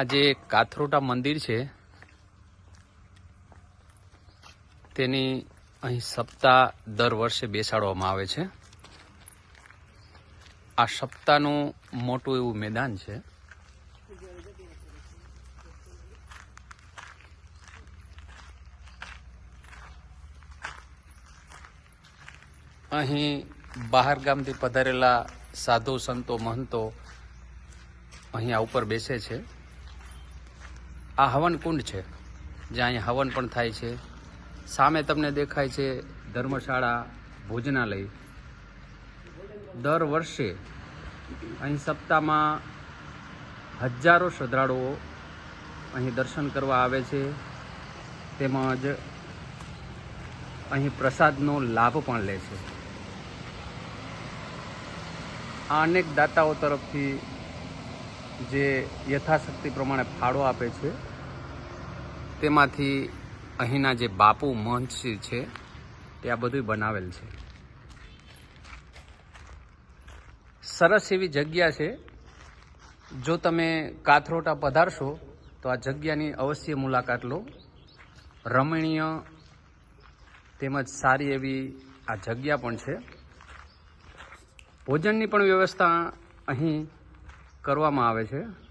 આ જે કાથરોટા મંદિર છે, તેની અહીં સપ્તાહ દર વર્ષે બેસાડવામાં આવે છે. આ સપ્તાહનું મોટું એવું મેદાન છે. અહીં બહાર ગામથી પધારેલા સાધુ સંતો મહંતો અહીંયા ઉપર બેસે છે. આ હવન કુંડ છે, જ્યાં અહીંયા હવન પણ થાય છે. સામે તમને દેખાય છે ધર્મશાળા ભોજનાલય. દર વર્ષે અહીં સપ્તાહમાં હજારો શ્રદ્ધાળુઓ અહીં દર્શન કરવા આવે છે. તેમજ અહીં પ્રસાદનો લાભ પણ લે છે. આ અનેક દાતાઓ તરફથી જે યથાશક્તિ પ્રમાણે ફાળો આપે છે તેમાંથી અહીંના જે બાપુ મહંતસિંહ છે, તે આ બધું બનાવેલ છે. સરસ એવી જગ્યા છે. જો તમે કાથરોટા પધારશો, તો આ જગ્યાની અવશ્ય મુલાકાત લો. રમણીય તેમજ સારી એવી આ જગ્યા પણ છે. ભોજનની પણ વ્યવસ્થા અહીં કરવામાં આવે છે.